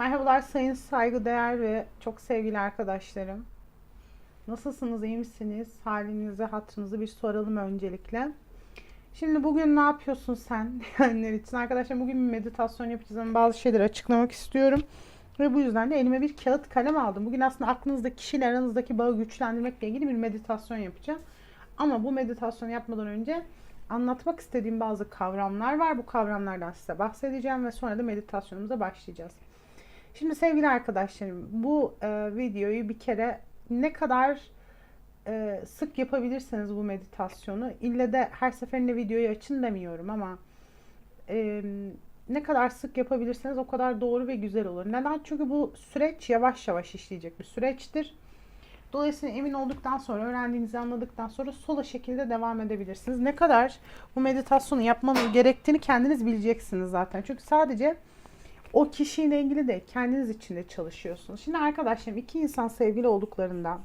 Merhabalar sayın saygıdeğer ve çok sevgili arkadaşlarım. Nasılsınız, iyi misiniz? Halinizi, hatırınızı bir soralım öncelikle. Şimdi bugün ne yapıyorsun sen diyenler için? Arkadaşlar bugün bir meditasyon yapacağız ama bazı şeyleri açıklamak istiyorum. Ve bu yüzden de elime bir kağıt kalem aldım. Bugün aslında aklınızdaki kişiyle aranızdaki bağı güçlendirmekle ilgili bir meditasyon yapacağım. Ama bu meditasyonu yapmadan önce anlatmak istediğim bazı kavramlar var. Bu kavramlardan size bahsedeceğim ve sonra da meditasyonumuza başlayacağız. Şimdi sevgili arkadaşlarım bu e, videoyu bir kere ne kadar e, sık yapabilirseniz bu meditasyonu ille de her seferinde videoyu açın demiyorum ama e, ne kadar sık yapabilirseniz o kadar doğru ve güzel olur. Neden? Çünkü bu süreç yavaş yavaş işleyecek bir süreçtir. Dolayısıyla emin olduktan sonra, öğrendiğinizi anladıktan sonra solo şekilde devam edebilirsiniz. Ne kadar bu meditasyonu yapmanız gerektiğini kendiniz bileceksiniz zaten. Çünkü sadece o kişiyle ilgili de kendiniz için de çalışıyorsunuz. Şimdi arkadaşlarım iki insan sevgili olduklarında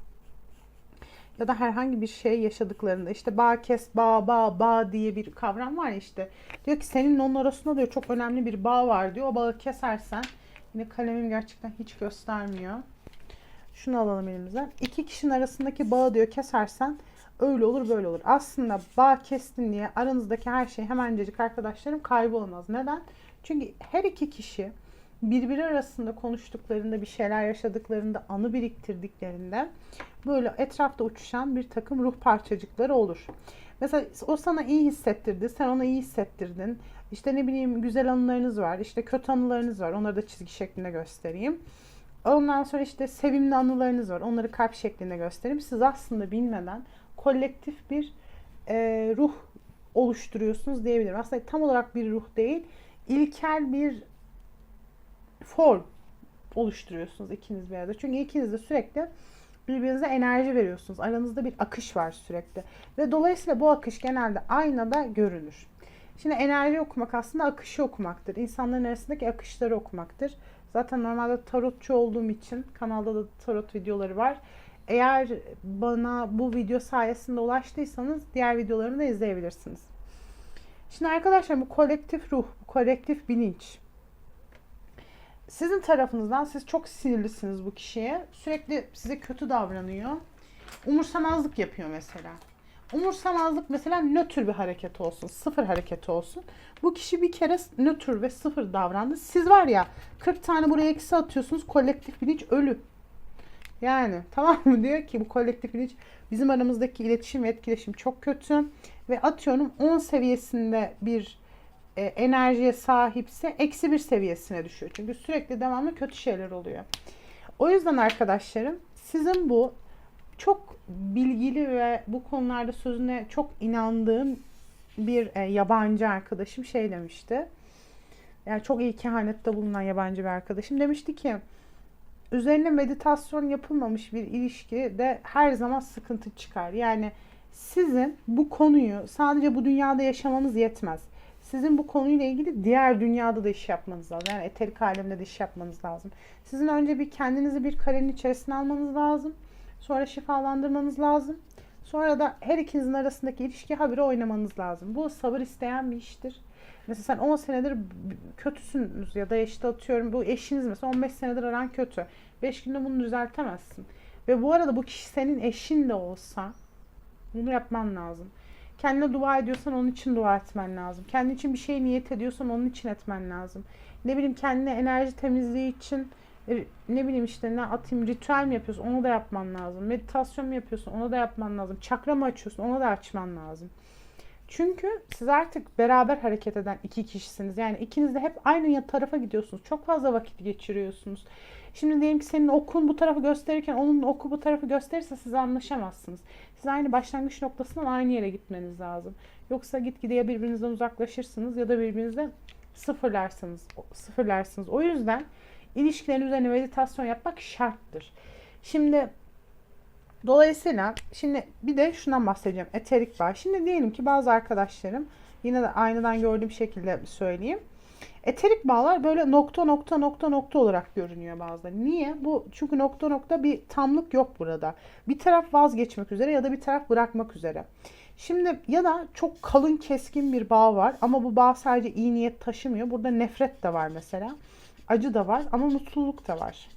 ya da herhangi bir şey yaşadıklarında işte bağ kes bağ bağ bağ diye bir kavram var ya işte. Diyor ki senin onun arasında diyor çok önemli bir bağ var diyor. O bağı kesersen yine kalemim gerçekten hiç göstermiyor. Şunu alalım elimize. İki kişinin arasındaki bağı diyor kesersen öyle olur böyle olur. Aslında bağ kestin diye aranızdaki her şey hemencecik arkadaşlarım kaybolmaz. Neden? Çünkü her iki kişi birbiri arasında konuştuklarında bir şeyler yaşadıklarında anı biriktirdiklerinde böyle etrafta uçuşan bir takım ruh parçacıkları olur. Mesela o sana iyi hissettirdi, sen ona iyi hissettirdin. İşte ne bileyim güzel anılarınız var, işte kötü anılarınız var. Onları da çizgi şeklinde göstereyim. Ondan sonra işte sevimli anılarınız var. Onları kalp şeklinde göstereyim. Siz aslında bilmeden kolektif bir e, ruh oluşturuyorsunuz diyebilirim. Aslında tam olarak bir ruh değil, ilkel bir form oluşturuyorsunuz ikiniz bir arada. Çünkü ikiniz de sürekli birbirinize enerji veriyorsunuz. Aranızda bir akış var sürekli. Ve dolayısıyla bu akış genelde aynada görünür. Şimdi enerji okumak aslında akışı okumaktır. İnsanların arasındaki akışları okumaktır. Zaten normalde tarotçu olduğum için kanalda da tarot videoları var. Eğer bana bu video sayesinde ulaştıysanız diğer videolarımı da izleyebilirsiniz. Şimdi arkadaşlar bu kolektif ruh, bu kolektif bilinç. Sizin tarafınızdan siz çok sinirlisiniz bu kişiye. Sürekli size kötü davranıyor. Umursamazlık yapıyor mesela. Umursamazlık mesela nötr bir hareket olsun. Sıfır hareket olsun. Bu kişi bir kere nötr ve sıfır davrandı. Siz var ya 40 tane buraya eksi atıyorsunuz. Kolektif bilinç ölü. Yani tamam mı diyor ki bu kolektif bilinç bizim aramızdaki iletişim ve etkileşim çok kötü. Ve atıyorum 10 seviyesinde bir e, enerjiye sahipse eksi bir seviyesine düşüyor. Çünkü sürekli devamlı kötü şeyler oluyor. O yüzden arkadaşlarım sizin bu çok bilgili ve bu konularda sözüne çok inandığım bir e, yabancı arkadaşım şey demişti. Yani çok iyi kehanette bulunan yabancı bir arkadaşım demişti ki üzerine meditasyon yapılmamış bir ilişkide her zaman sıkıntı çıkar. Yani sizin bu konuyu sadece bu dünyada yaşamanız yetmez. Sizin bu konuyla ilgili diğer dünyada da iş yapmanız lazım. Yani eterik alemde de iş yapmanız lazım. Sizin önce bir kendinizi bir karenin içerisine almanız lazım. Sonra şifalandırmanız lazım. Sonra da her ikinizin arasındaki ilişki haberi oynamanız lazım. Bu sabır isteyen bir iştir. Mesela sen 10 senedir kötüsünüz ya da işte atıyorum bu eşiniz mesela 15 senedir aran kötü. 5 günde bunu düzeltemezsin. Ve bu arada bu kişi senin eşin de olsa bunu yapman lazım. Kendine dua ediyorsan onun için dua etmen lazım. Kendi için bir şey niyet ediyorsan onun için etmen lazım. Ne bileyim kendine enerji temizliği için e, ne bileyim işte ne atayım ritüel mi yapıyorsun onu da yapman lazım. Meditasyon mu yapıyorsun onu da yapman lazım. Çakra mı açıyorsun onu da açman lazım. Çünkü siz artık beraber hareket eden iki kişisiniz. Yani ikiniz de hep aynı tarafa gidiyorsunuz. Çok fazla vakit geçiriyorsunuz. Şimdi diyelim ki senin okun bu tarafı gösterirken onun oku bu tarafı gösterirse siz anlaşamazsınız. Siz aynı başlangıç noktasından aynı yere gitmeniz lazım. Yoksa gitgide ya birbirinizden uzaklaşırsınız ya da birbirinizden sıfırlarsınız. Sıfırlarsınız. O yüzden ilişkilerin üzerine meditasyon yapmak şarttır. Şimdi dolayısıyla şimdi bir de şundan bahsedeceğim. Eterik var. Şimdi diyelim ki bazı arkadaşlarım yine de aynadan gördüğüm şekilde söyleyeyim. Eterik bağlar böyle nokta nokta nokta nokta olarak görünüyor bazıları. Niye? Bu çünkü nokta nokta bir tamlık yok burada. Bir taraf vazgeçmek üzere ya da bir taraf bırakmak üzere. Şimdi ya da çok kalın keskin bir bağ var ama bu bağ sadece iyi niyet taşımıyor. Burada nefret de var mesela. Acı da var ama mutluluk da var.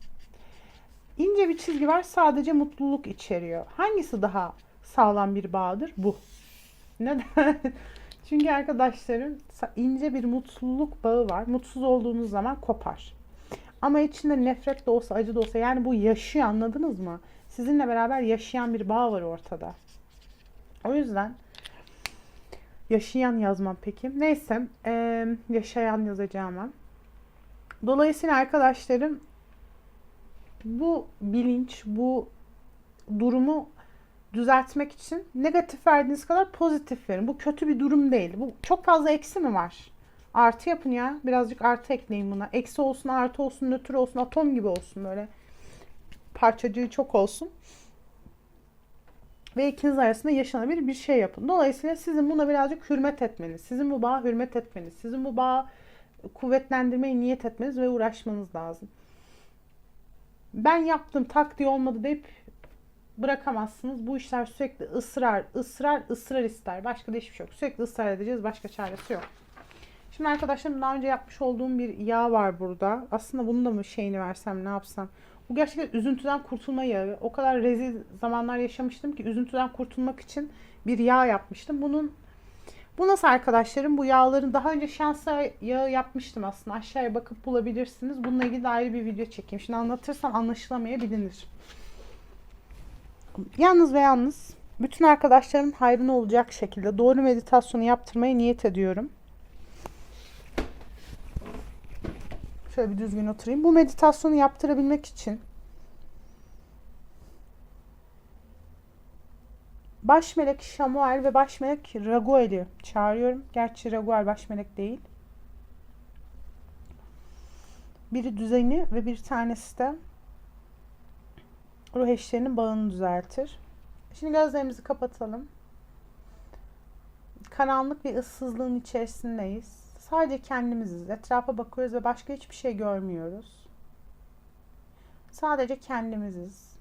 İnce bir çizgi var sadece mutluluk içeriyor. Hangisi daha sağlam bir bağdır? Bu. Neden? Çünkü arkadaşlarım ince bir mutluluk bağı var. Mutsuz olduğunuz zaman kopar. Ama içinde nefret de olsa, acı da olsa yani bu yaşıyor anladınız mı? Sizinle beraber yaşayan bir bağ var ortada. O yüzden yaşayan yazmam peki. Neyse ee, yaşayan yazacağım ben. Dolayısıyla arkadaşlarım bu bilinç, bu durumu düzeltmek için negatif verdiğiniz kadar pozitif verin. Bu kötü bir durum değil. Bu çok fazla eksi mi var? Artı yapın ya. Birazcık artı ekleyin buna. Eksi olsun, artı olsun, nötr olsun, atom gibi olsun böyle. Parçacığı çok olsun. Ve ikiniz arasında yaşanabilir bir şey yapın. Dolayısıyla sizin buna birazcık hürmet etmeniz, sizin bu bağa hürmet etmeniz, sizin bu bağı kuvvetlendirmeyi niyet etmeniz ve uğraşmanız lazım. Ben yaptım tak diye olmadı deyip bırakamazsınız. Bu işler sürekli ısrar, ısrar, ısrar ister. Başka da hiçbir şey yok. Sürekli ısrar edeceğiz. Başka çaresi yok. Şimdi arkadaşlarım daha önce yapmış olduğum bir yağ var burada. Aslında bunu da mı şeyini versem ne yapsam. Bu gerçekten üzüntüden kurtulma yağı. O kadar rezil zamanlar yaşamıştım ki üzüntüden kurtulmak için bir yağ yapmıştım. Bunun bu nasıl arkadaşlarım? Bu yağların daha önce şans yağı yapmıştım aslında. Aşağıya bakıp bulabilirsiniz. Bununla ilgili de ayrı bir video çekeyim. Şimdi anlatırsam anlaşılamayabilir. Yalnız ve yalnız bütün arkadaşlarımın hayrına olacak şekilde doğru meditasyonu yaptırmaya niyet ediyorum. Şöyle bir düzgün oturayım. Bu meditasyonu yaptırabilmek için baş melek Şamuel ve baş melek Raguel'i çağırıyorum. Gerçi Raguel baş melek değil. Biri düzeni ve bir tanesi de ruh eşlerinin bağını düzeltir. Şimdi gözlerimizi kapatalım. Karanlık bir ıssızlığın içerisindeyiz. Sadece kendimiziz. Etrafa bakıyoruz ve başka hiçbir şey görmüyoruz. Sadece kendimiziz.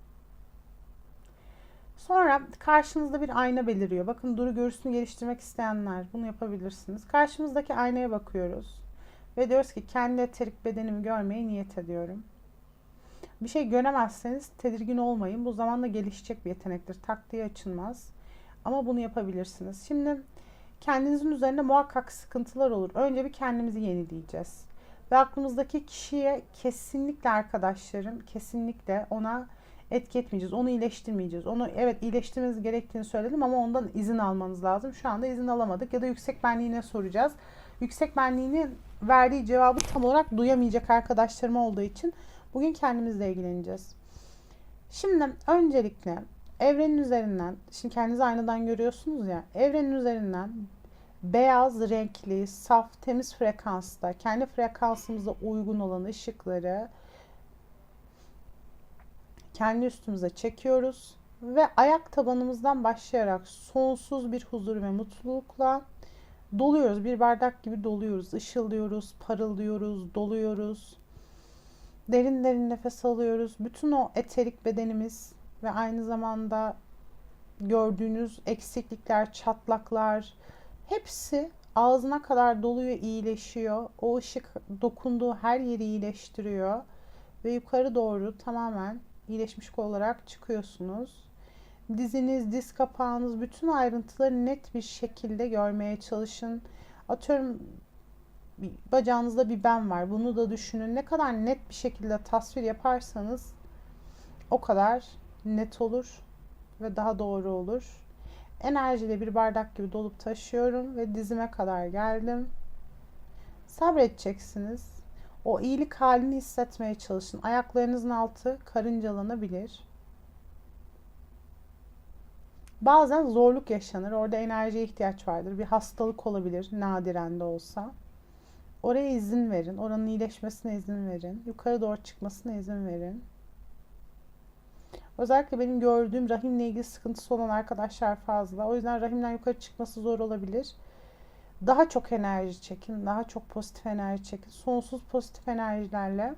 Sonra karşınızda bir ayna beliriyor. Bakın duru görüsünü geliştirmek isteyenler bunu yapabilirsiniz. Karşımızdaki aynaya bakıyoruz. Ve diyoruz ki kendi eterik bedenimi görmeye niyet ediyorum. Bir şey göremezseniz tedirgin olmayın. Bu zamanla gelişecek bir yetenektir. Tak diye açılmaz. Ama bunu yapabilirsiniz. Şimdi kendinizin üzerinde muhakkak sıkıntılar olur. Önce bir kendimizi yenileyeceğiz. Ve aklımızdaki kişiye kesinlikle arkadaşlarım, kesinlikle ona etki etmeyeceğiz. Onu iyileştirmeyeceğiz. Onu evet iyileştirmeniz gerektiğini söyledim ama ondan izin almanız lazım. Şu anda izin alamadık ya da yüksek benliğine soracağız. Yüksek benliğinin verdiği cevabı tam olarak duyamayacak arkadaşlarım olduğu için bugün kendimizle ilgileneceğiz. Şimdi öncelikle evrenin üzerinden, şimdi kendinizi aynadan görüyorsunuz ya, evrenin üzerinden beyaz renkli, saf, temiz frekansta, kendi frekansımıza uygun olan ışıkları kendi üstümüze çekiyoruz ve ayak tabanımızdan başlayarak sonsuz bir huzur ve mutlulukla doluyoruz. Bir bardak gibi doluyoruz, ışıldıyoruz, parıldıyoruz, doluyoruz. Derin derin nefes alıyoruz. Bütün o eterik bedenimiz ve aynı zamanda gördüğünüz eksiklikler, çatlaklar hepsi ağzına kadar doluyor, iyileşiyor. O ışık dokunduğu her yeri iyileştiriyor ve yukarı doğru tamamen iyileşmiş olarak çıkıyorsunuz. Diziniz, diz kapağınız bütün ayrıntıları net bir şekilde görmeye çalışın. Atıyorum bacağınızda bir ben var. Bunu da düşünün. Ne kadar net bir şekilde tasvir yaparsanız o kadar net olur ve daha doğru olur. Enerjiyle bir bardak gibi dolup taşıyorum ve dizime kadar geldim. Sabredeceksiniz. O iyilik halini hissetmeye çalışın. Ayaklarınızın altı karıncalanabilir. Bazen zorluk yaşanır. Orada enerjiye ihtiyaç vardır. Bir hastalık olabilir nadiren de olsa. Oraya izin verin. Oranın iyileşmesine izin verin. Yukarı doğru çıkmasına izin verin. Özellikle benim gördüğüm rahimle ilgili sıkıntısı olan arkadaşlar fazla. O yüzden rahimden yukarı çıkması zor olabilir. Daha çok enerji çekin. Daha çok pozitif enerji çekin. Sonsuz pozitif enerjilerle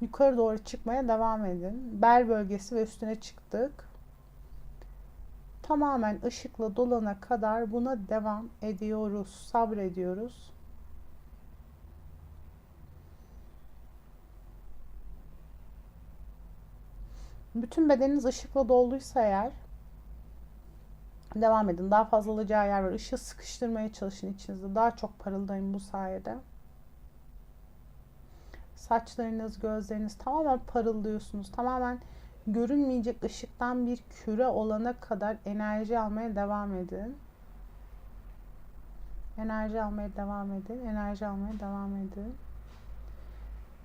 yukarı doğru çıkmaya devam edin. Bel bölgesi ve üstüne çıktık. Tamamen ışıkla dolana kadar buna devam ediyoruz. Sabrediyoruz. Bütün bedeniniz ışıkla dolduysa eğer devam edin. Daha fazla alacağı yer var. Işığı sıkıştırmaya çalışın içinizde. Daha çok parıldayın bu sayede. Saçlarınız, gözleriniz tamamen parıldıyorsunuz. Tamamen görünmeyecek ışıktan bir küre olana kadar enerji almaya devam edin. Enerji almaya devam edin. Enerji almaya devam edin.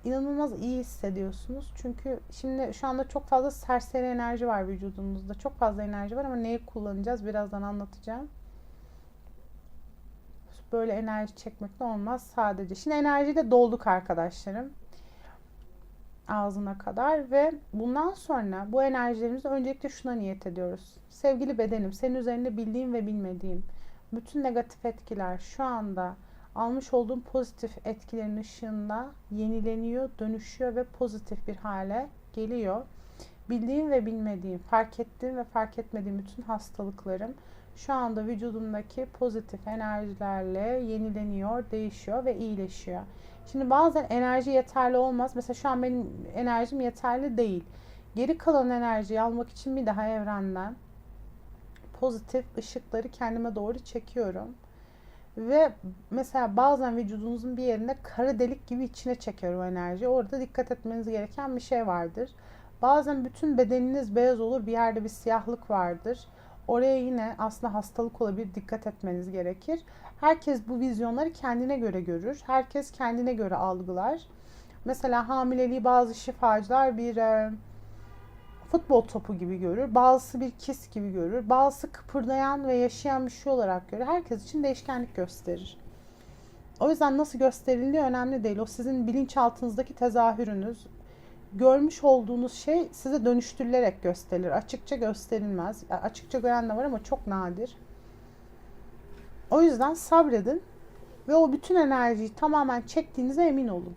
İnanılmaz iyi hissediyorsunuz. Çünkü şimdi şu anda çok fazla serseri enerji var vücudumuzda. Çok fazla enerji var ama neyi kullanacağız birazdan anlatacağım. Böyle enerji çekmekle olmaz sadece. Şimdi enerjiyle dolduk arkadaşlarım ağzına kadar ve bundan sonra bu enerjilerimizi öncelikle şuna niyet ediyoruz. Sevgili bedenim, senin üzerinde bildiğim ve bilmediğim bütün negatif etkiler şu anda almış olduğum pozitif etkilerin ışığında yenileniyor, dönüşüyor ve pozitif bir hale geliyor. Bildiğim ve bilmediğim, fark ettiğim ve fark etmediğim bütün hastalıklarım şu anda vücudumdaki pozitif enerjilerle yenileniyor, değişiyor ve iyileşiyor. Şimdi bazen enerji yeterli olmaz. Mesela şu an benim enerjim yeterli değil. Geri kalan enerjiyi almak için bir daha evrenden pozitif ışıkları kendime doğru çekiyorum. Ve mesela bazen vücudunuzun bir yerinde kara delik gibi içine çekiyor o enerji. Orada dikkat etmeniz gereken bir şey vardır. Bazen bütün bedeniniz beyaz olur, bir yerde bir siyahlık vardır. Oraya yine aslında hastalık olabilir, dikkat etmeniz gerekir. Herkes bu vizyonları kendine göre görür. Herkes kendine göre algılar. Mesela hamileliği bazı şifacılar bir e, futbol topu gibi görür. Bazısı bir kis gibi görür. Bazısı kıpırdayan ve yaşayan bir şey olarak görür. Herkes için değişkenlik gösterir. O yüzden nasıl gösterildiği önemli değil. O sizin bilinçaltınızdaki tezahürünüz. Görmüş olduğunuz şey size dönüştürülerek gösterilir. Açıkça gösterilmez. Açıkça gören de var ama çok nadir. O yüzden sabredin ve o bütün enerjiyi tamamen çektiğinize emin olun.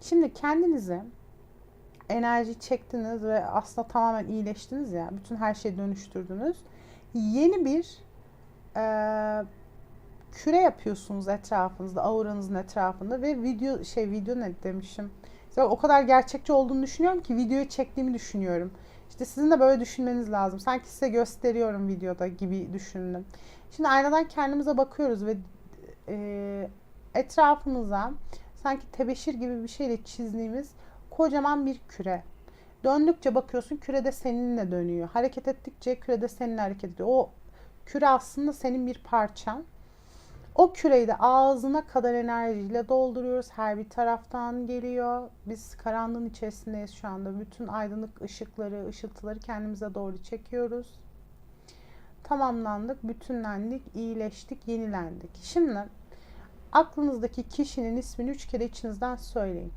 Şimdi kendinize enerji çektiniz ve aslında tamamen iyileştiniz ya. Bütün her şeyi dönüştürdünüz. Yeni bir e, küre yapıyorsunuz etrafınızda, auranızın etrafında ve video şey video ne demişim. İşte o kadar gerçekçi olduğunu düşünüyorum ki videoyu çektiğimi düşünüyorum. İşte sizin de böyle düşünmeniz lazım. Sanki size gösteriyorum videoda gibi düşündüm. Şimdi aynadan kendimize bakıyoruz ve e, etrafımıza sanki tebeşir gibi bir şeyle çizdiğimiz kocaman bir küre. Döndükçe bakıyorsun kürede seninle dönüyor. Hareket ettikçe kürede seninle hareket ediyor. O küre aslında senin bir parçan. O küreyi de ağzına kadar enerjiyle dolduruyoruz. Her bir taraftan geliyor. Biz karanlığın içerisindeyiz şu anda. Bütün aydınlık ışıkları, ışıltıları kendimize doğru çekiyoruz. Tamamlandık, bütünlendik, iyileştik, yenilendik. Şimdi aklınızdaki kişinin ismini üç kere içinizden söyleyin.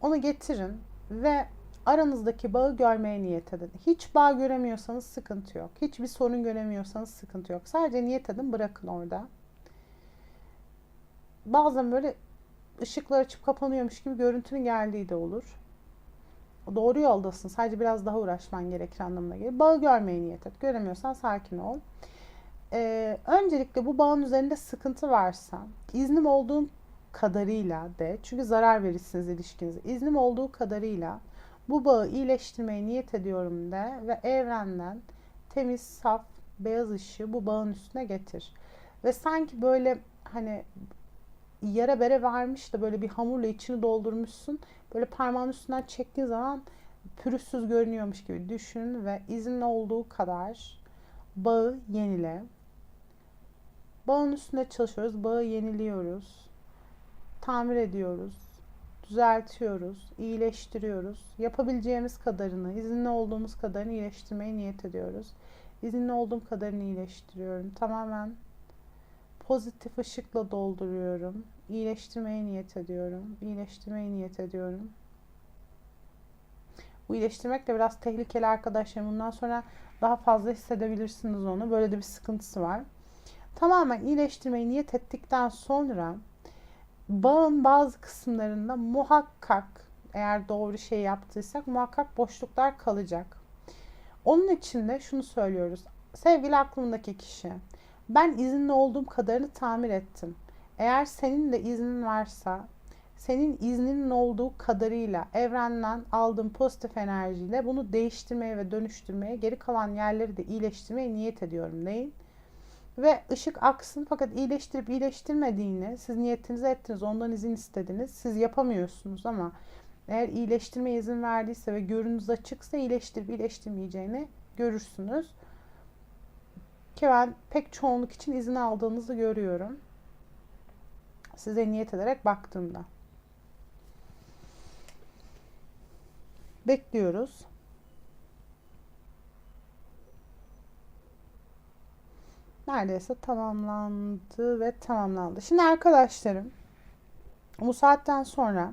Onu getirin ve aranızdaki bağı görmeye niyet edin. Hiç bağ göremiyorsanız sıkıntı yok. Hiçbir sorun göremiyorsanız sıkıntı yok. Sadece niyet edin bırakın orada. Bazen böyle ışıklar açıp kapanıyormuş gibi görüntünün geldiği de olur. Doğru yoldasın. Sadece biraz daha uğraşman gerekir anlamına gelir. Bağı görmeye niyet et. Göremiyorsan sakin ol. Ee, öncelikle bu bağın üzerinde sıkıntı varsa iznim olduğum kadarıyla de çünkü zarar verirsiniz ilişkinize. İznim olduğu kadarıyla bu bağı iyileştirmeye niyet ediyorum de ve evrenden temiz, saf, beyaz ışığı bu bağın üstüne getir. Ve sanki böyle hani yara bere varmış da böyle bir hamurla içini doldurmuşsun. Böyle parmağın üstünden çektiğin zaman pürüzsüz görünüyormuş gibi düşün ve izin olduğu kadar bağı yenile. Bağın üstünde çalışıyoruz. Bağı yeniliyoruz. Tamir ediyoruz düzeltiyoruz, iyileştiriyoruz. Yapabileceğimiz kadarını, izinli olduğumuz kadarını iyileştirmeye niyet ediyoruz. İzinli olduğum kadarını iyileştiriyorum. Tamamen pozitif ışıkla dolduruyorum. İyileştirmeye niyet ediyorum. İyileştirmeye niyet ediyorum. Bu iyileştirmek de biraz tehlikeli arkadaşlar. Bundan sonra daha fazla hissedebilirsiniz onu. Böyle de bir sıkıntısı var. Tamamen iyileştirmeyi niyet ettikten sonra bağın bazı kısımlarında muhakkak eğer doğru şey yaptıysak muhakkak boşluklar kalacak. Onun için de şunu söylüyoruz. Sevgili aklımdaki kişi, ben izinli olduğum kadarını tamir ettim. Eğer senin de iznin varsa, senin izninin olduğu kadarıyla evrenden aldığım pozitif enerjiyle bunu değiştirmeye ve dönüştürmeye, geri kalan yerleri de iyileştirmeye niyet ediyorum değil. Ve ışık aksın fakat iyileştirip iyileştirmediğini siz niyetinize ettiniz, ondan izin istediniz. Siz yapamıyorsunuz ama eğer iyileştirmeye izin verdiyse ve görünüz açıksa iyileştirip iyileştirmeyeceğini görürsünüz. Ki ben pek çoğunluk için izin aldığınızı görüyorum. Size niyet ederek baktığımda. Bekliyoruz. Neredeyse tamamlandı ve tamamlandı. Şimdi arkadaşlarım bu saatten sonra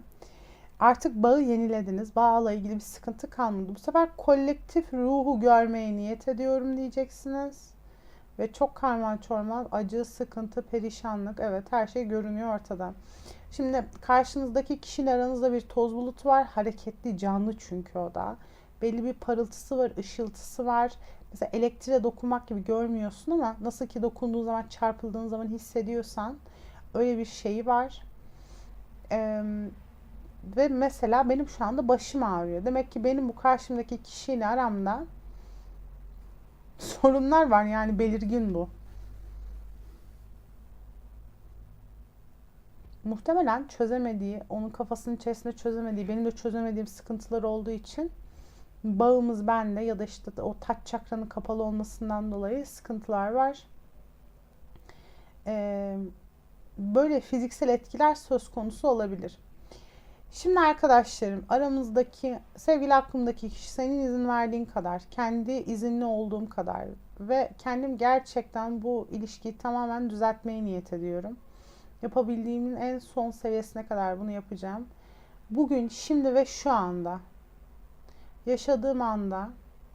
artık bağı yenilediniz. Bağla ilgili bir sıkıntı kalmadı. Bu sefer kolektif ruhu görmeye niyet ediyorum diyeceksiniz. Ve çok karman çorman, acı, sıkıntı, perişanlık. Evet her şey görünüyor ortada. Şimdi karşınızdaki kişiyle aranızda bir toz bulutu var. Hareketli, canlı çünkü o da. Belli bir parıltısı var, ışıltısı var. Mesela elektriğe dokunmak gibi görmüyorsun ama nasıl ki dokunduğun zaman, çarpıldığın zaman hissediyorsan öyle bir şeyi var. Ee, ve mesela benim şu anda başım ağrıyor. Demek ki benim bu karşımdaki kişiyle aramda sorunlar var yani belirgin bu. Muhtemelen çözemediği, onun kafasının içerisinde çözemediği, benim de çözemediğim sıkıntılar olduğu için bağımız bende ya da işte o taç çakranın kapalı olmasından dolayı sıkıntılar var. Ee, böyle fiziksel etkiler söz konusu olabilir. Şimdi arkadaşlarım aramızdaki sevgili aklımdaki kişi senin izin verdiğin kadar, kendi izinli olduğum kadar ve kendim gerçekten bu ilişkiyi tamamen düzeltmeye niyet ediyorum. Yapabildiğimin en son seviyesine kadar bunu yapacağım. Bugün, şimdi ve şu anda yaşadığım anda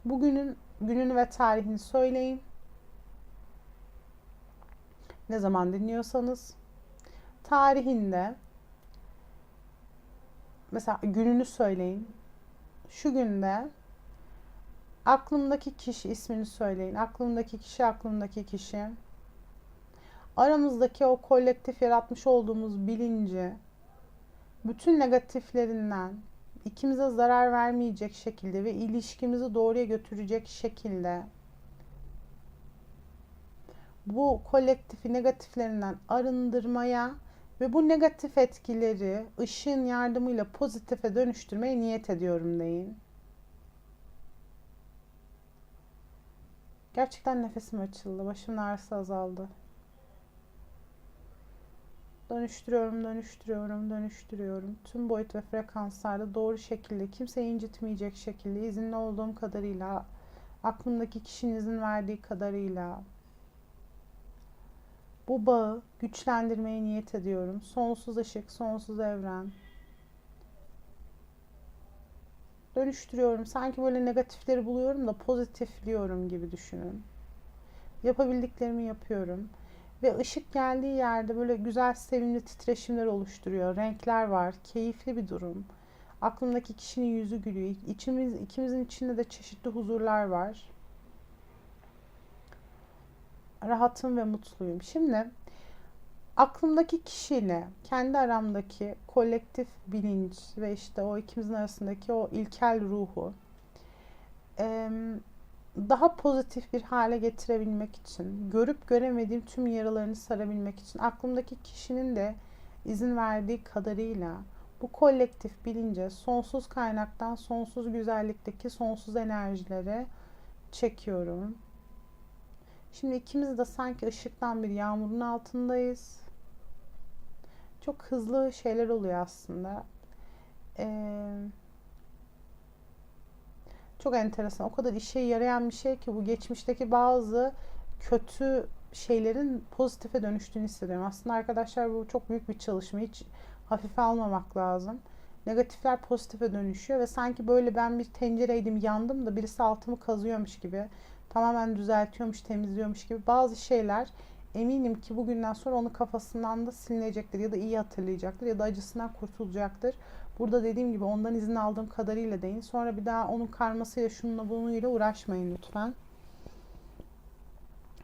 bugünün gününü ve tarihini söyleyin. Ne zaman dinliyorsanız tarihinde mesela gününü söyleyin. Şu günde aklımdaki kişi ismini söyleyin. Aklımdaki kişi aklımdaki kişi. Aramızdaki o kolektif yaratmış olduğumuz bilinci bütün negatiflerinden ikimize zarar vermeyecek şekilde ve ilişkimizi doğruya götürecek şekilde bu kolektifi negatiflerinden arındırmaya ve bu negatif etkileri ışığın yardımıyla pozitife dönüştürmeye niyet ediyorum deyin. Gerçekten nefesim açıldı. Başımın ağrısı azaldı. Dönüştürüyorum, dönüştürüyorum, dönüştürüyorum. Tüm boyut ve frekanslarda doğru şekilde, kimseyi incitmeyecek şekilde, izinli olduğum kadarıyla, aklımdaki kişinin izin verdiği kadarıyla bu bağı güçlendirmeye niyet ediyorum. Sonsuz ışık, sonsuz evren. Dönüştürüyorum. Sanki böyle negatifleri buluyorum da pozitifliyorum gibi düşünün. Yapabildiklerimi yapıyorum. Ve ışık geldiği yerde böyle güzel sevimli titreşimler oluşturuyor. Renkler var. Keyifli bir durum. Aklımdaki kişinin yüzü gülüyor. İçimiz, ikimizin içinde de çeşitli huzurlar var. Rahatım ve mutluyum. Şimdi aklımdaki kişiyle kendi aramdaki kolektif bilinç ve işte o ikimizin arasındaki o ilkel ruhu daha pozitif bir hale getirebilmek için, görüp göremediğim tüm yaralarını sarabilmek için aklımdaki kişinin de izin verdiği kadarıyla bu kolektif bilince sonsuz kaynaktan sonsuz güzellikteki sonsuz enerjileri çekiyorum. Şimdi ikimiz de sanki ışıktan bir yağmurun altındayız. Çok hızlı şeyler oluyor aslında. Ee, çok enteresan. O kadar işe yarayan bir şey ki bu geçmişteki bazı kötü şeylerin pozitife dönüştüğünü hissediyorum. Aslında arkadaşlar bu çok büyük bir çalışma. Hiç hafife almamak lazım. Negatifler pozitife dönüşüyor ve sanki böyle ben bir tencereydim yandım da birisi altımı kazıyormuş gibi tamamen düzeltiyormuş, temizliyormuş gibi bazı şeyler eminim ki bugünden sonra onun kafasından da silinecektir ya da iyi hatırlayacaktır ya da acısından kurtulacaktır. Burada dediğim gibi ondan izin aldığım kadarıyla deyin. Sonra bir daha onun karmasıyla şununla bununla uğraşmayın lütfen.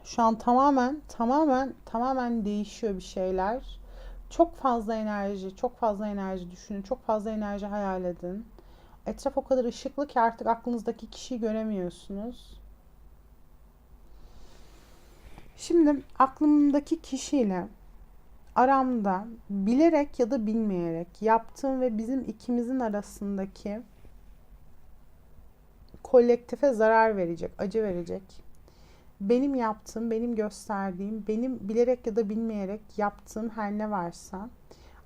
Şu an tamamen tamamen tamamen değişiyor bir şeyler. Çok fazla enerji, çok fazla enerji düşünün, çok fazla enerji hayal edin. Etraf o kadar ışıklı ki artık aklınızdaki kişiyi göremiyorsunuz. Şimdi aklımdaki kişiyle aramda bilerek ya da bilmeyerek yaptığım ve bizim ikimizin arasındaki kolektife zarar verecek, acı verecek. Benim yaptığım, benim gösterdiğim, benim bilerek ya da bilmeyerek yaptığım her ne varsa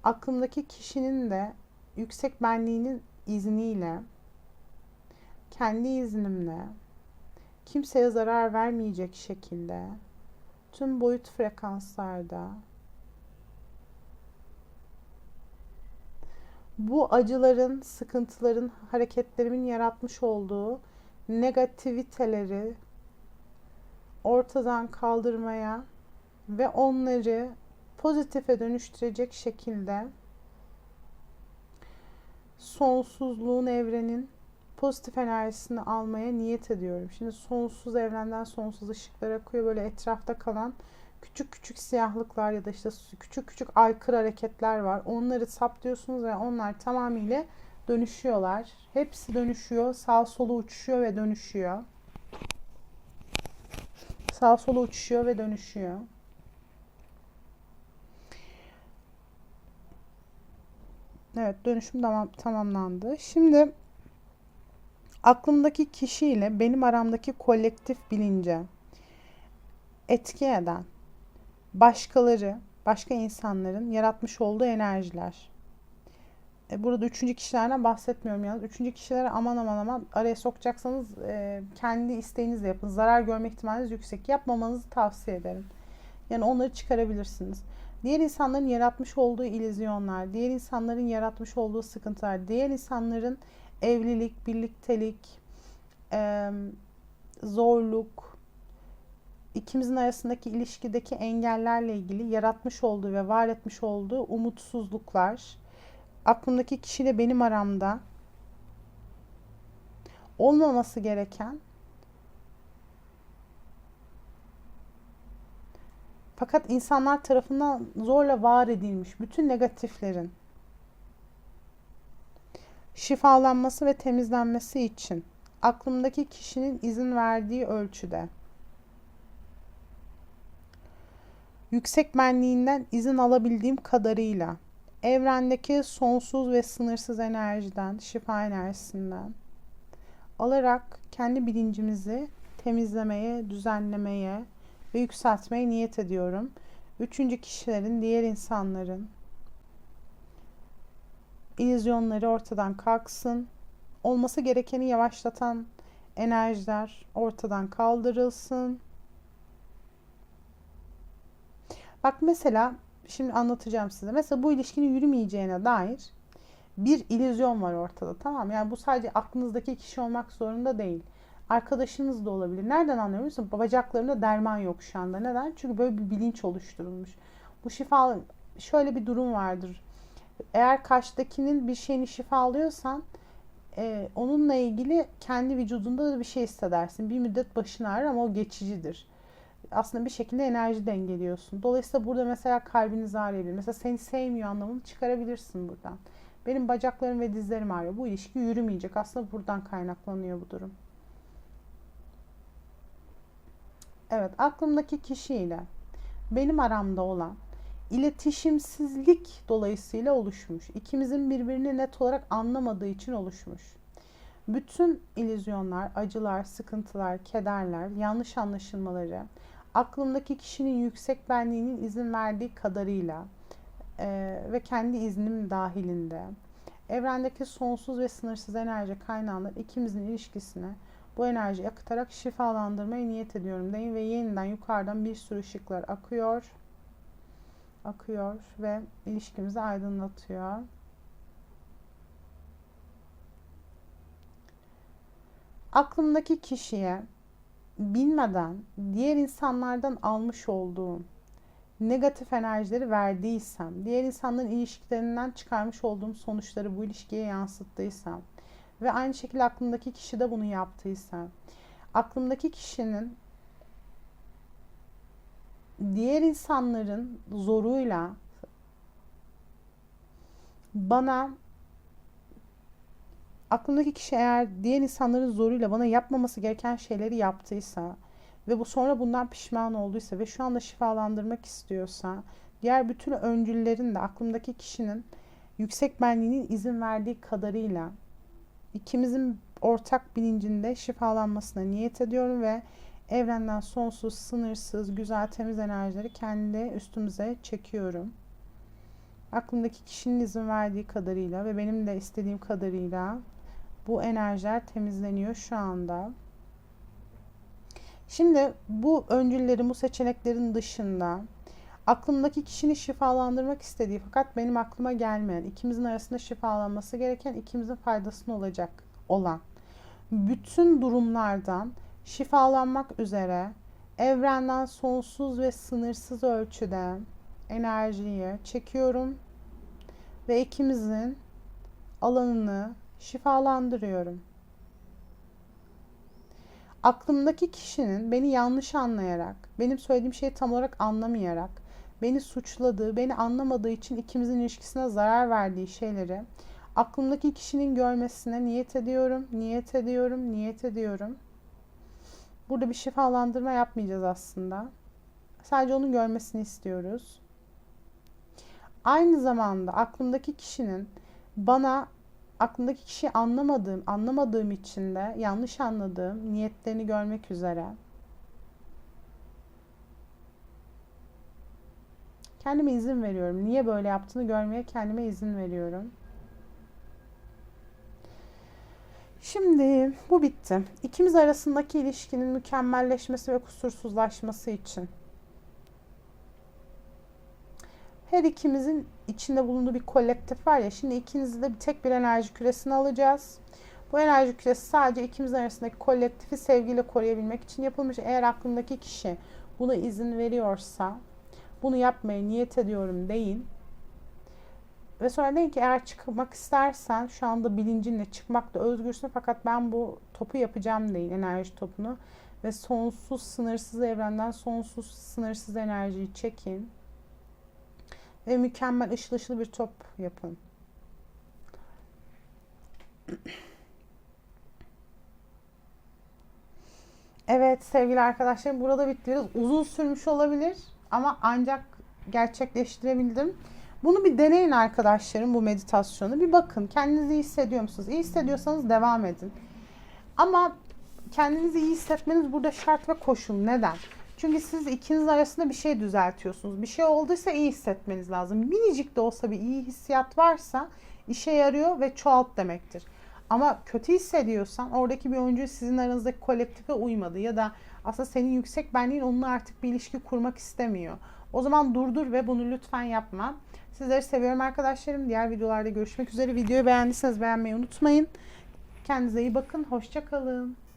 aklımdaki kişinin de yüksek benliğinin izniyle kendi iznimle kimseye zarar vermeyecek şekilde tüm boyut frekanslarda bu acıların, sıkıntıların, hareketlerimin yaratmış olduğu negativiteleri ortadan kaldırmaya ve onları pozitife dönüştürecek şekilde sonsuzluğun evrenin pozitif enerjisini almaya niyet ediyorum. Şimdi sonsuz evrenden sonsuz ışıklar akıyor. Böyle etrafta kalan küçük küçük siyahlıklar ya da işte küçük küçük aykırı hareketler var. Onları saptıyorsunuz ve onlar tamamıyla dönüşüyorlar. Hepsi dönüşüyor. Sağ solu uçuşuyor ve dönüşüyor. Sağ sola uçuşuyor ve dönüşüyor. Evet dönüşüm tamam, tamamlandı. Şimdi aklımdaki kişiyle benim aramdaki kolektif bilince etki eden başkaları, başka insanların yaratmış olduğu enerjiler. E, burada üçüncü kişilerden bahsetmiyorum yalnız. Üçüncü kişilere aman aman aman araya sokacaksanız e, kendi isteğinizle yapın. Zarar görme ihtimaliniz yüksek. Yapmamanızı tavsiye ederim. Yani onları çıkarabilirsiniz. Diğer insanların yaratmış olduğu illüzyonlar, diğer insanların yaratmış olduğu sıkıntılar, diğer insanların evlilik, birliktelik, e, zorluk, ikimizin arasındaki ilişkideki engellerle ilgili yaratmış olduğu ve var etmiş olduğu umutsuzluklar, aklımdaki kişiyle benim aramda olmaması gereken fakat insanlar tarafından zorla var edilmiş bütün negatiflerin şifalanması ve temizlenmesi için aklımdaki kişinin izin verdiği ölçüde yüksek benliğinden izin alabildiğim kadarıyla evrendeki sonsuz ve sınırsız enerjiden, şifa enerjisinden alarak kendi bilincimizi temizlemeye, düzenlemeye ve yükseltmeye niyet ediyorum. Üçüncü kişilerin, diğer insanların illüzyonları ortadan kalksın. Olması gerekeni yavaşlatan enerjiler ortadan kaldırılsın. Bak mesela şimdi anlatacağım size. Mesela bu ilişkinin yürümeyeceğine dair bir illüzyon var ortada. Tamam Yani bu sadece aklınızdaki kişi olmak zorunda değil. Arkadaşınız da olabilir. Nereden anlıyor musun? Bacaklarında derman yok şu anda. Neden? Çünkü böyle bir bilinç oluşturulmuş. Bu şifa şöyle bir durum vardır. Eğer karşıdakinin bir şeyini şifa alıyorsan e, onunla ilgili kendi vücudunda da bir şey hissedersin. Bir müddet başın ağrır ama o geçicidir aslında bir şekilde enerji dengeliyorsun. Dolayısıyla burada mesela kalbiniz ağrıyabilir. Mesela seni sevmiyor anlamını çıkarabilirsin buradan. Benim bacaklarım ve dizlerim ağrıyor. Bu ilişki yürümeyecek. Aslında buradan kaynaklanıyor bu durum. Evet, aklımdaki kişiyle benim aramda olan iletişimsizlik dolayısıyla oluşmuş. İkimizin birbirini net olarak anlamadığı için oluşmuş. Bütün illüzyonlar, acılar, sıkıntılar, kederler, yanlış anlaşılmaları, aklımdaki kişinin yüksek benliğinin izin verdiği kadarıyla e, ve kendi iznim dahilinde evrendeki sonsuz ve sınırsız enerji kaynağında ikimizin ilişkisine bu enerjiyi akıtarak şifalandırmaya niyet ediyorum deyin ve yeniden yukarıdan bir sürü ışıklar akıyor akıyor ve ilişkimizi aydınlatıyor. Aklımdaki kişiye bilmeden diğer insanlardan almış olduğum negatif enerjileri verdiysem, diğer insanların ilişkilerinden çıkarmış olduğum sonuçları bu ilişkiye yansıttıysam ve aynı şekilde aklımdaki kişi de bunu yaptıysa, aklımdaki kişinin diğer insanların zoruyla bana aklımdaki kişi eğer diğer insanların zoruyla bana yapmaması gereken şeyleri yaptıysa ve bu sonra bundan pişman olduysa ve şu anda şifalandırmak istiyorsa diğer bütün öncüllerin de aklımdaki kişinin yüksek benliğinin izin verdiği kadarıyla ikimizin ortak bilincinde şifalanmasına niyet ediyorum ve evrenden sonsuz, sınırsız, güzel, temiz enerjileri kendi üstümüze çekiyorum. Aklımdaki kişinin izin verdiği kadarıyla ve benim de istediğim kadarıyla bu enerjiler temizleniyor şu anda. Şimdi bu öncüllerin, bu seçeneklerin dışında aklımdaki kişinin şifalandırmak istediği fakat benim aklıma gelmeyen, ikimizin arasında şifalanması gereken, ikimizin faydasına olacak olan bütün durumlardan şifalanmak üzere evrenden sonsuz ve sınırsız ölçüde enerjiyi çekiyorum ve ikimizin alanını şifalandırıyorum. Aklımdaki kişinin beni yanlış anlayarak, benim söylediğim şeyi tam olarak anlamayarak, beni suçladığı, beni anlamadığı için ikimizin ilişkisine zarar verdiği şeyleri aklımdaki kişinin görmesine niyet ediyorum, niyet ediyorum, niyet ediyorum. Burada bir şifalandırma yapmayacağız aslında. Sadece onun görmesini istiyoruz. Aynı zamanda aklımdaki kişinin bana aklımdaki kişiyi anlamadığım, anlamadığım için de yanlış anladığım niyetlerini görmek üzere kendime izin veriyorum. Niye böyle yaptığını görmeye kendime izin veriyorum. Şimdi bu bitti. İkimiz arasındaki ilişkinin mükemmelleşmesi ve kusursuzlaşması için her ikimizin içinde bulunduğu bir kolektif var ya. Şimdi ikinizi de bir tek bir enerji küresini alacağız. Bu enerji küresi sadece ikimiz arasındaki kolektifi sevgiyle koruyabilmek için yapılmış. Eğer aklındaki kişi buna izin veriyorsa bunu yapmaya niyet ediyorum deyin. Ve sonra deyin ki eğer çıkmak istersen şu anda bilincinle çıkmakta özgürsün fakat ben bu topu yapacağım deyin enerji topunu. Ve sonsuz sınırsız evrenden sonsuz sınırsız enerjiyi çekin. Ve mükemmel ışıl ışıl bir top yapın. Evet sevgili arkadaşlarım burada bitti. Biraz uzun sürmüş olabilir ama ancak gerçekleştirebildim. Bunu bir deneyin arkadaşlarım bu meditasyonu. Bir bakın kendinizi iyi hissediyor musunuz? İyi hissediyorsanız devam edin. Ama kendinizi iyi hissetmeniz burada şart ve koşul. Neden? Çünkü siz ikiniz arasında bir şey düzeltiyorsunuz. Bir şey olduysa iyi hissetmeniz lazım. Minicik de olsa bir iyi hissiyat varsa işe yarıyor ve çoğalt demektir. Ama kötü hissediyorsan oradaki bir oyuncu sizin aranızdaki kolektife uymadı ya da aslında senin yüksek benliğin onunla artık bir ilişki kurmak istemiyor. O zaman durdur ve bunu lütfen yapma. Sizleri seviyorum arkadaşlarım. Diğer videolarda görüşmek üzere. Videoyu beğendiyseniz beğenmeyi unutmayın. Kendinize iyi bakın. Hoşçakalın.